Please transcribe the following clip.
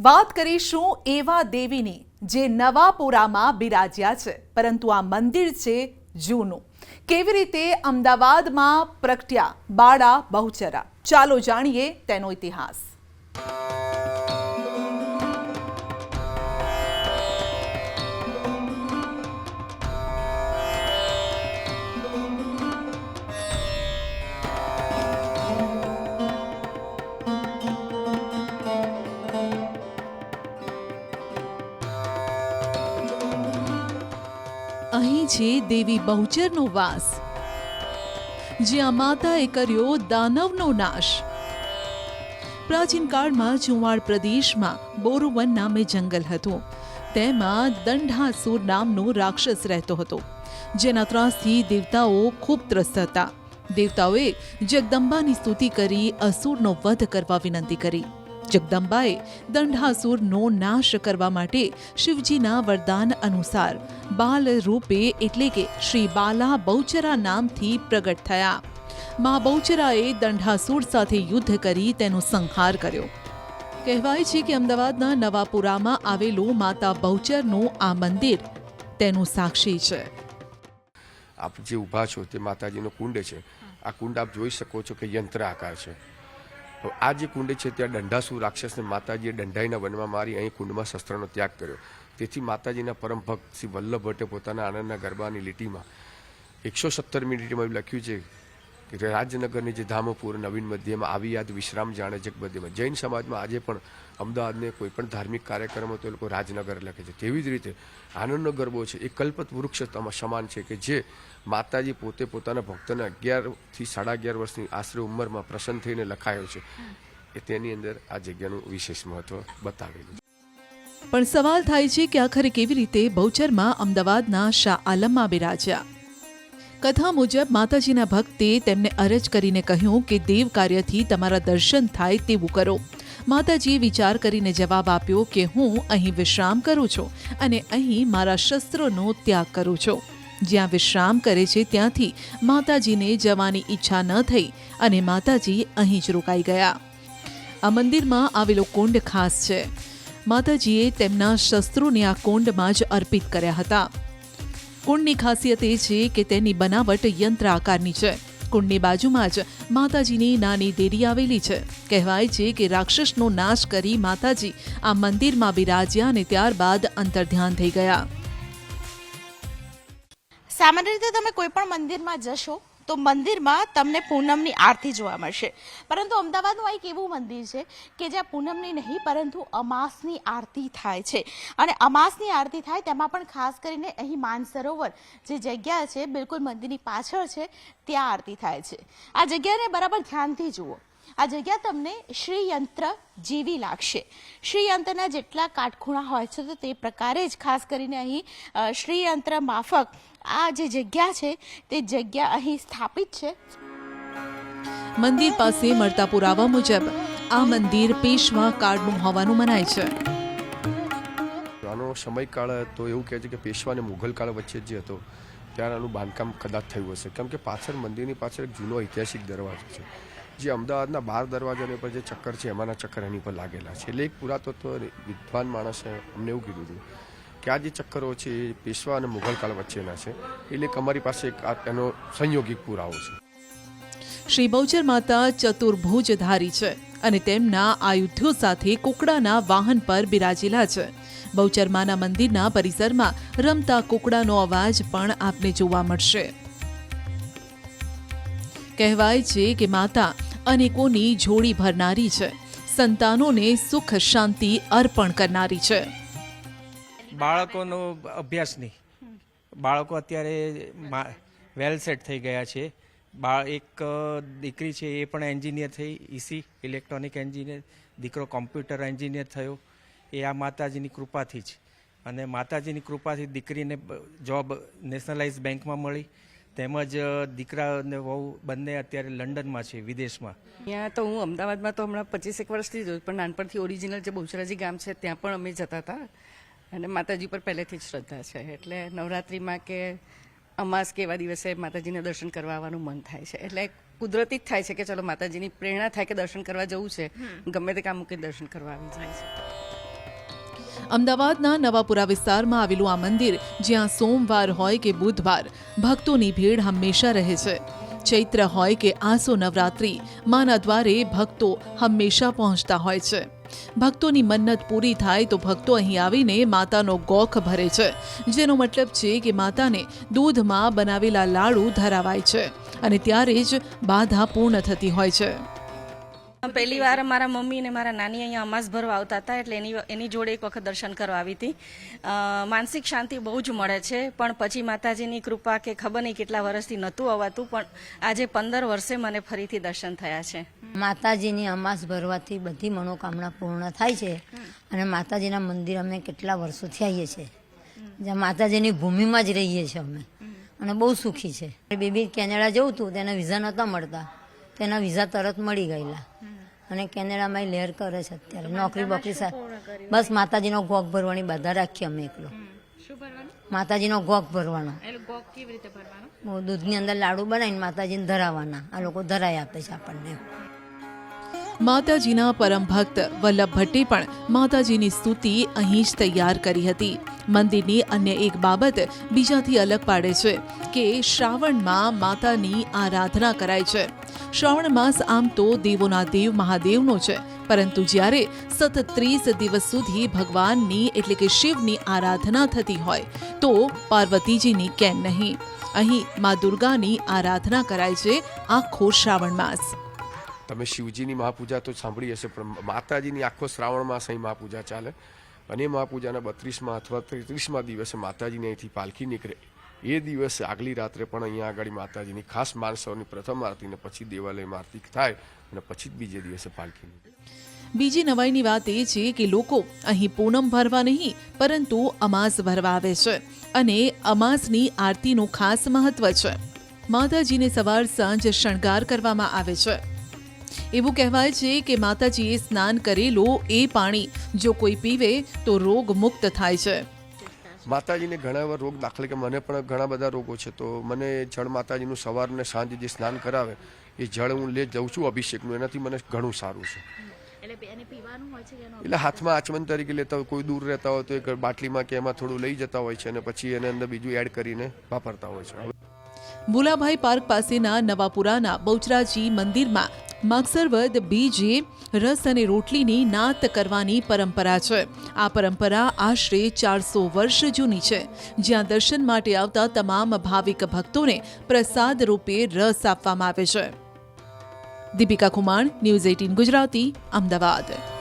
વાત કરીશું એવા દેવીની, જે નવાપુરામાં બિરાજ્યા છે, પરંતુ આ મંદિર છે જૂનું. કેવી રીતે અમદાવાદમાં પ્રગટ્યા બાળા બહુચરા? ચાલો જાણીએ તેનો ઇતિહાસ. અહીં છે દેવી બહુચરનો વાસ, જ્યાં માતાએ કર્યો દાનવનો નાશ. પ્રાચીન કાળમાં ચુવાડ પ્રદેશમાં બોરુવન નામે જંગલ હતું. તેમાં દંઢાસુર નામનો રાક્ષસ રહેતો હતો, જેના ત્રાસથી દેવતાઓ ખૂબ ત્રસ્ત હતા. દેવતાઓએ જગદંબાની સ્તુતિ કરી અસુરનો વધ કરવા વિનંતી કરી. જગદંબાએ દંડાસુરનો નાશ કરવા માટે શિવજીના વરદાન અનુસાર બાલ રૂપે એટલે કે શ્રી બાલા બહુચરા નામથી પ્રગટ થયા. મા બહુચરાએ દંડાસુર સાથે યુદ્ધ કરી તેનો સંહાર કર્યો. કહેવાય છે કે અમદાવાદના નવાપુરામાં આવેલું માતા બહુચરનું આ મંદિર તેનું સાક્ષી છે. આપ જે ઊભા છો તે માતાજીનો કુંડ છે. આ કુંડ આપ જોઈ શકો છો કે યંત્ર આકાર છે. તો આ જે કુંડ છે ત્યાં દંડાસુર રાક્ષસને માતાજીએ દંડાઈના વનમાં મારી અહીં કુંડમાં શસ્ત્રનો ત્યાગ કર્યો. તેથી માતાજીના પરમ ભક્ત શ્રી વલ્લભ ભટ્ટે પોતાના આનંદના ગરબાની લીટીમાં એકસો સત્તર મિનિટમાં લખ્યું છે કે રાજનગરની જે ધામપુર નવીન મધ્યમાં આવી યાદ વિશ્રામ જાણે જગ મધ્યમાં જૈન સમાજમાં આજે પણ અમદાવાદને કોઈ પણ ધાર્મિક કાર્યક્રમ તો એ લોકો રાજનગર લખે છે. તેવી જ રીતે આનંદનો ગરબો છે. એ કલ્પત વૃક્ષ સમાન છે કે જે માતાજી પોતે પોતાના ભક્તોને અગિયારથી સાડા અગિયાર વર્ષની આશરે ઉંમરમાં પ્રસન્ન થઈને લખાયો છે. એ તેની અંદર આ જગ્યાનું વિશેષ મહત્વ બતાવેલું પણ સવાલ થાય છે કે આખરે કેવી રીતે બહુચરમાં અમદાવાદના શાહ આલમમાં બિરાજ્યા? કથા મુજબ માતાજીના ભક્તે તેમને અરજ કરીને કહ્યું કે દેવ કાર્યથી તમારા દર્શન થાય તેવું કરો. માતાજીએ વિચાર કરીને જવાબ આપ્યો કે હું અહીં વિશ્રામ કરું છું અને અહીં મારા શસ્ત્રોનો ત્યાગ કરું છું. જ્યાં વિશ્રામ કરે છે ત્યાંથી માતાજીને જવાની ઈચ્છા ન થઈ અને માતાજી અહીં જ રોકાઈ ગયા. આ મંદિરમાં આવેલો કુંડ ખાસ છે. માતાજીએ તેમના શસ્ત્રોને આ કુંડમાં જ અર્પિત કર્યા હતા. કુંડની ખાસિયત એ છે કે તેની બનાવટ યંત્ર આકારની છે. કુંડની બાજુમાં જ માતાજીની નાની દેરી આવેલી છે. કહેવાય છે કે રાક્ષસનો નાશ કરી માતાજી આ મંદિરમાં બિરાજ્યા અને ત્યારબાદ અંતર્ધ્યાન થઈ ગયા. સામાન્ય રીતે તમે કોઈ પણ મંદિરમાં જશો તો મંદિરમાં તમને પૂનમની આરતી જોવા મળશે. પરંતુ અમદાવાદનું એક એવું મંદિર છે કે જ્યાં પૂનમની નહીં, પરંતુ અમાસની આરતી થાય છે. અને અમાસની આરતી થાય તેમાં પણ ખાસ કરીને અહીં માનસરોવર જે જગ્યા છે, બિલકુલ મંદિરની પાછળ છે, ત્યાં આરતી થાય છે. આ જગ્યાને બરાબર ધ્યાનથી જુઓ. આ જગ્યા તમને શ્રીયંત્ર જેવી લાગશે. શ્રીયંત્રના જેટલા કાટખૂણા હોય છે તો તે પ્રકારે જ ખાસ કરીને અહીં શ્રીયંત્ર માફક આ જે જગ્યા છે તે જગ્યા અહીં સ્થાપિત છે. મંદિર પાસે મળતા પુરાવા મુજબ આ મંદિર પેશવા કાળનું હોવાનું મનાય છે. આનો સમયકાળ તો એવું કહે છે કે પેશવા અને મુઘલ કાળ વચ્ચે જે હતો ત્યારે આનું બાંધકામ કદાચ થયું હશે. કેમ કે પાછળ મંદિરની પાછળ એક જૂનો ઐતિહાસિક દરવાજો છે. જે અમદાવાદના બાર દરવાજાની ઉપર જે ચક્કર છે, એમાંના ચક્કર એની પર લાગેલા છે. એટલે એક પુરાતત્વ વિદ્વાન માણસે અમને એવું કીધું હતું કે આ જે ચક્કરો છે, એ પેશવા અને મુઘલકાળ વચ્ચેના છે. એટલે અમારી પાસે એક એનો સંયોગિક પુરાવો છે. શ્રી બહુચર માતા ચતુર્ભુજધારી છે અને તેમના આયુધ્યો સાથે કુકડાના વાહન પર બિરાજેલા છે. બહુચર માના મંદિરના પરિસરમાં રમતા કુકડાનો અવાજ પણ આપને જોવા મળશે. કહેવાય છે કે માતા અનેકોની જોડી ભરનારી છે. સંતાનોને સુખ, શાંતિ અર્પણ કરનારી છે. બાળકોનો અભ્યાસ નહીં. બાળકો અત્યારે વેલ સેટ થઈ ગયા છે. બા એક દીકરી છે એ પણ એન્જિનિયર થઈ ઈસી ઇલેક્ટ્રોનિક એન્જિનિયર દીકરો કોમ્પ્યુટર એન્જિનિયર થયો. એ આ માતાજીની કૃપાથી જ. અને માતાજીની કૃપાથી દીકરીને જોબ નેશનલાઇઝ બેંકમાં મળી. તેમજ દીકરા અને વહુ બંને અત્યારે લંડનમાં છે વિદેશમાં. અહીંયા તો હું અમદાવાદમાં તો હમણાં પચીસેક વર્ષથી જ પણ નાનપણથી ઓરિજિનલ જે બહુચરાજી ગામ છે ત્યાં પણ અમે જતા હતા. અને માતાજી પર પહેલેથી જ શ્રદ્ધા છે એટલે નવરાત્રિમાં કે અમાસ કે એવા દિવસે માતાજીને દર્શન કરવા આવવાનું મન થાય છે. એટલે કુદરતી જ થાય છે કે ચલો માતાજીની પ્રેરણા થાય કે દર્શન કરવા જવું છે. ગમે તે કામ મૂકીને દર્શન કરવા આવી જાય છે. અમદાવાદના નવાપુરા વિસ્તારમાં આવેલું આ મંદિર જ્યાં સોમવાર હોય કે બુધવાર ભક્તોની ભીડ હંમેશા રહે છે. ચૈત્ર હોય કે આસો નવરાત્રિ, માના દ્વારે ભક્તો હંમેશા પહોંચતા હોય છે. ભક્તોની મન્નત પૂરી થાય તો ભક્તો અહીં આવીને માતાનો ગોખ ભરે છે, જેનો મતલબ છે કે માતાને દૂધમાં બનાવેલા લાડુ ધરાવાય છે અને ત્યારે જ બાધા પૂર્ણ થતી હોય છે. પહેલી વાર મારા મમ્મી અને મારા નાની અહીંયા અમાસ ભરવા આવતા હતા, એટલે એની એની જોડે એક વખત દર્શન કરવા આવી હતી. માનસિક શાંતિ બહુ જ મળે છે, પણ પછી માતાજીની કૃપા કે ખબર નહીં કેટલા વર્ષથી નહોતું અવાતું, પણ આજે પંદર વર્ષે મને ફરીથી દર્શન થયા છે. માતાજીની અમાસ ભરવાથી બધી મનોકામના પૂર્ણ થાય છે અને માતાજીના મંદિર અમે કેટલા વર્ષોથી આવીએ છીએ. જ્યાં માતાજીની ભૂમિમાં જ રહીએ છીએ અમે અને બહુ સુખી છે. બેબી કેનેડા જવું હતું તેને વિઝા નહોતા મળતા. તેના વિઝા તરત મળી ગયેલા. અને કેનેડામાં લેર લહેર કરે છે અત્યારે. નોકરી બોકરી સાથે બસ માતાજીનો ગોગ ભરવાની બધા રાખીએ અમે એકલો. માતાજીનો ગોગ ભરવાનો. દૂધની અંદર લાડુ બનાવીને માતાજીને ધરાવવાના. આ લોકો ધરાઈ આપે છે આપણને. માતાજીના પરમ ભક્ત વલ્લભ ભટ્ટે પણ માતાજીની સ્તુતિ અહીં જ તૈયાર કરી હતી. મંદિરની અન્ય એક બાબત બીજાથી અલગ પાડે છે કે શ્રાવણમાં માતાની આરાધના કરાય છે. શ્રાવણ માસ આમ તો દેવોના દેવ મહાદેવનો છે, પરંતુ જ્યારે સતત ત્રીસ દિવસ સુધી ભગવાનની એટલે કે શિવની આરાધના થતી હોય, તો પાર્વતીજીની કેમ નહીં? અહીં મા દુર્ગાની આરાધના કરાય છે આખો શ્રાવણ માસ. તમે શિવજીની મહાપૂજા તો સાંભળી હશે, પણ માતાજીની આખો શ્રાવણ માસ મહાપૂજા ચાલે. અને મહાપૂજાના બત્રીસમાં અથવા ત્રીસમાં દિવસે માતાજીની અહીંથી પાલખી નીકળે. એ દિવસે આગલી રાત્રે પણ અહીંયા આગળ માતાજીની ખાસ માણસોની પ્રથમ આરતી પછી દેવાલયમાં આરતી થાય અને પછી જ બીજે દિવસે પાલખી નીકળે. બીજી નવાઈની વાત એ છે કે લોકો અહીં પૂનમ ભરવા નહીં, પરંતુ અમાસ ભરવા આવે છે. અને અમાસની આરતીનું ખાસ મહત્વ છે. માતાજીને સવાર સાંજ શણગાર કરવામાં આવે છે. એવું કહેવાય છે કે માતાજીએ સ્નાન કરેલું એ પાણી જો કોઈ પીવે તો રોગ મુક્ત થાય છે. માતાજીને ઘણા એવા રોગ દાખલે કે મને પણ ઘણા બધા રોગો છે તો મને જળ માતાજીનું સવાર ને સાંજે જે સ્નાન કરાવે એ જળ હું લે જઉં છું અભિષેકનું એનાથી મને ઘણું સારું છે. એટલે હાથમાં આચમન તરીકે લેતા હોય કોઈ દૂર રહેતા હોય તો એક બાટલીમાં કે એમાં થોડું લઈ જતા હોય છે અને પછી એને અંદર બીજું એડ કરીને વાપરતા હોય છે. ભુલાભાઈ પાર્ક પાસેના નવાપુરાના બહુચરાજી મંદિરમાં માગસરવદ બીજે રસ અને રોટલીની નાત કરવાની પરંપરા છે. આ પરંપરા આશરે ચારસો વર્ષ જૂની છે. જ્યાં દર્શન માટે આવતા તમામ ભાવિક ભક્તોને પ્રસાદ રૂપે રસ આપવામાં આવે છે. Deepika Kumar news eighteen Gujarati, Ahmedabad.